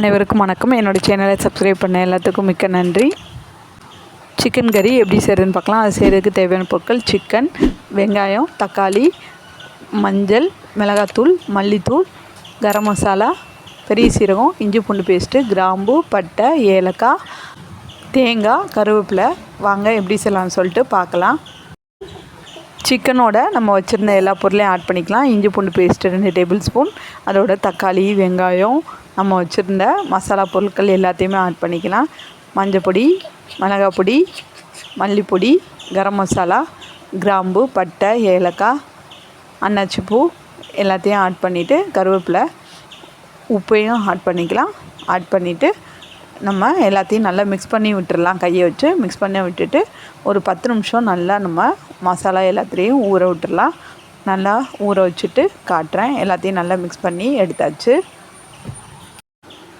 அனைவருக்கும் வணக்கம். என்னோடய சேனலை சப்ஸ்கிரைப் பண்ண எல்லாத்துக்கும் மிக்க நன்றி. சிக்கன் கறி எப்படி செய்கிறதுன்னு பார்க்கலாம். அது செய்கிறதுக்கு தேவையான பொருட்கள் சிக்கன் வெங்காயம் தக்காளி மஞ்சள் மிளகாத்தூள் மல்லித்தூள் கரம் மசாலா பெரிய சீரகம் இஞ்சி பூண்டு பேஸ்ட்டு கிராம்பு பட்டை ஏலக்காய் தேங்காய் கருவேப்பிலை. வாங்க எப்படி செய்யலாம்னு சொல்லிட்டு பார்க்கலாம். சிக்கனோட நம்ம வச்சுருந்த எல்லா பொருளையும் ஆட் பண்ணிக்கலாம். இஞ்சி பூண்டு பேஸ்ட்டு ரெண்டு டேபிள் ஸ்பூன் அதோட தக்காளி வெங்காயம் நம்ம வச்சுருந்த மசாலா பொருட்கள் எல்லாத்தையுமே ஆட் பண்ணிக்கலாம். மஞ்சள் பொடி மிளகாய் பொடி மல்லிப்பொடி கரம் மசாலா கிராம்பு பட்டை ஏலக்காய் அன்னாச்சி பூ எல்லாத்தையும் ஆட் பண்ணிவிட்டு கருவேப்பிலை உப்பையும் ஆட் பண்ணிக்கலாம். ஆட் பண்ணிவிட்டு நம்ம எல்லாத்தையும் நல்லா மிக்ஸ் பண்ணி விட்டுடலாம் கையை வச்சு மிக்ஸ் பண்ணி விட்டுட்டு ஒரு பத்து நிமிஷம் நல்லா நம்ம மசாலா எல்லாத்துலேயும் ஊற விட்டுடலாம் நல்லா ஊற வச்சுட்டு காட்டுறேன். எல்லாத்தையும் நல்லா மிக்ஸ் பண்ணி எடுத்தாச்சு.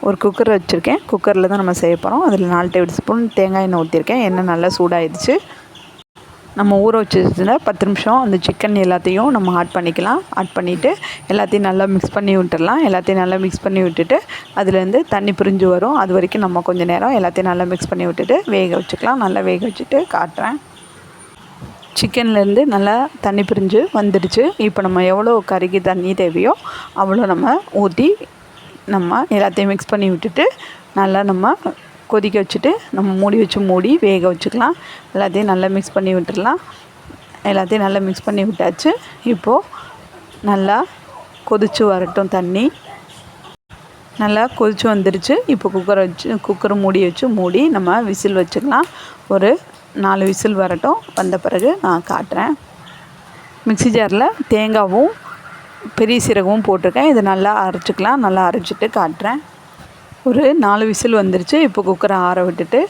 ஒரு குக்கர் வச்சுருக்கேன். குக்கரில் தான் நம்ம செய்ய போகிறோம் அதில் நாலு டேபிள் ஸ்பூன் தேங்காய் எண்ணெய் ஊற்றிருக்கேன் எண்ணெய் நல்லா சூடாயிடுச்சு. நம்ம ஊற வச்சதுன்னா பத்து நிமிஷம் அந்த சிக்கன் எல்லாத்தையும் நம்ம ஆட் பண்ணிக்கலாம். ஆட் பண்ணிவிட்டு எல்லாத்தையும் நல்லா மிக்ஸ் பண்ணி விட்டுடலாம் எல்லாத்தையும் நல்லா மிக்ஸ் பண்ணி விட்டுட்டு அதுலேருந்து தண்ணி பிரிஞ்சு வரும். அது வரைக்கும் நம்ம கொஞ்சம் நேரம் எல்லாத்தையும் நல்லா மிக்ஸ் பண்ணி விட்டுட்டு வேக வச்சுக்கலாம். நல்லா வேக வச்சுட்டு காட்டுறேன். சிக்கன்லேருந்து நல்லா தண்ணி பிரிஞ்சு வந்துடுச்சு. இப்போ நம்ம எவ்வளோ கறிக்கு தண்ணி தேவையோ அவ்வளோ நம்ம ஊற்றி நம்ம எல்லாத்தையும் மிக்ஸ் பண்ணி விட்டுட்டு நல்லா நம்ம கொதிக்க வச்சுட்டு நம்ம மூடி வச்சு மூடி வேக வச்சுக்கலாம். எல்லாத்தையும் நல்லா மிக்ஸ் பண்ணி விட்டுடலாம். எல்லாத்தையும் நல்லா மிக்ஸ் பண்ணி விட்டாச்சு. இப்போது நல்லா கொதித்து வரட்டும் தண்ணி. நல்லா கொதித்து வந்துருச்சு. இப்போ குக்கரை வச்சு குக்கரை மூடி வச்சு மூடி நம்ம விசில் வச்சுக்கலாம். ஒரு நாலு விசில் வரட்டும். வந்த பிறகு நான் காட்டுறேன். மிக்ஸி ஜாரில் தேங்காவும் பெரிய சீரகமும் போட்டிருக்கேன். இதை நல்லா அரைச்சிக்கலாம். நல்லா அரைச்சிட்டு காட்டுறேன். ஒரு நாலு விசில் வந்துருச்சு. இப்போ குக்கரை ஆற விட்டுட்டு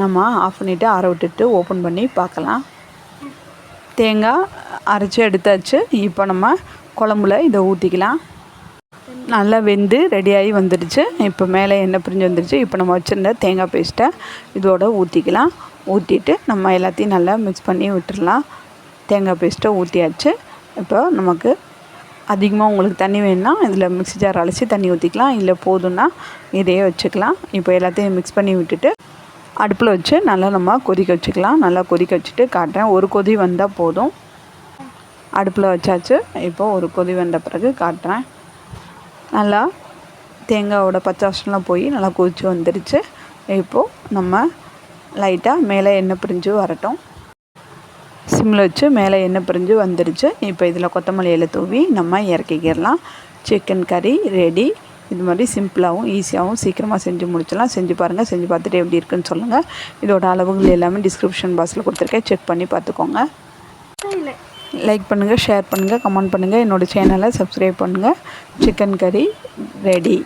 நம்ம ஆஃப் பண்ணிவிட்டு ஆற விட்டுட்டு ஓப்பன் பண்ணி பார்க்கலாம். தேங்காய் அரைச்சி எடுத்தாச்சு. இப்போ நம்ம குழம்புல இதை ஊற்றிக்கலாம் நல்லா வெந்து ரெடியாகி வந்துடுச்சு. இப்போ மேலே எண்ணெய் பிரிஞ்சு வந்துடுச்சு. இப்போ நம்ம வச்சுருந்த தேங்காய் பேஸ்ட்டை இதோட ஊற்றிக்கலாம் ஊற்றிட்டு நம்ம எல்லாத்தையும் நல்லா மிக்ஸ் பண்ணி விட்டுடலாம் தேங்காய் பேஸ்ட்டை ஊற்றியாச்சு இப்போ நமக்கு அதிகமாக உங்களுக்கு தண்ணி வேணும்னா இதில் மிக்ஸி ஜார் அழைச்சி தண்ணி ஊற்றிக்கலாம். இல்லை போதும்னா இதையே வச்சுக்கலாம். இப்போ எல்லாத்தையும் மிக்ஸ் பண்ணி விட்டுட்டு அடுப்பில் வச்சு நல்லா நம்ம கொதிக்க வச்சுக்கலாம். நல்லா கொதிக்க வச்சுட்டு காட்டுறேன். ஒரு கொதி வந்தால் போதும். அடுப்பில் வச்சாச்சு. இப்போது ஒரு கொதி வந்த பிறகு காட்டுறேன். நல்லா தேங்காயோட பச்சை போய் நல்லா கொதித்து வந்துடுச்சு இப்போது நம்ம லைட்டாக மேலே எண்ணெய் பிரிஞ்சு வரட்டும். சிம்மில் வச்சு மேலே எண்ணெய் பிரிஞ்சு வந்துடுச்சு இப்போ இதில் கொத்தமல்லி இலை தூவி நம்ம இறக்கிக்கிடலாம். சிக்கன் கறி ரெடி இது மாதிரி சிம்பிளாகவும் ஈஸியாகவும் சீக்கிரமாக செஞ்சு முடிச்சிடலாம். செஞ்சு பாருங்கள் செஞ்சு பார்த்துட்டு எப்படி இருக்குன்னு சொல்லுங்கள் இதோட அளவுகள் எல்லாமே டிஸ்கிரிப்ஷன் பாக்ஸில் கொடுத்துருக்கேன். செக் பண்ணி பார்த்துக்கோங்க. லைக் பண்ணுங்கள் ஷேர் பண்ணுங்கள் கமெண்ட் பண்ணுங்கள் என்னோடய சேனலை சப்ஸ்கிரைப் பண்ணுங்கள் சிக்கன் கறி ரெடி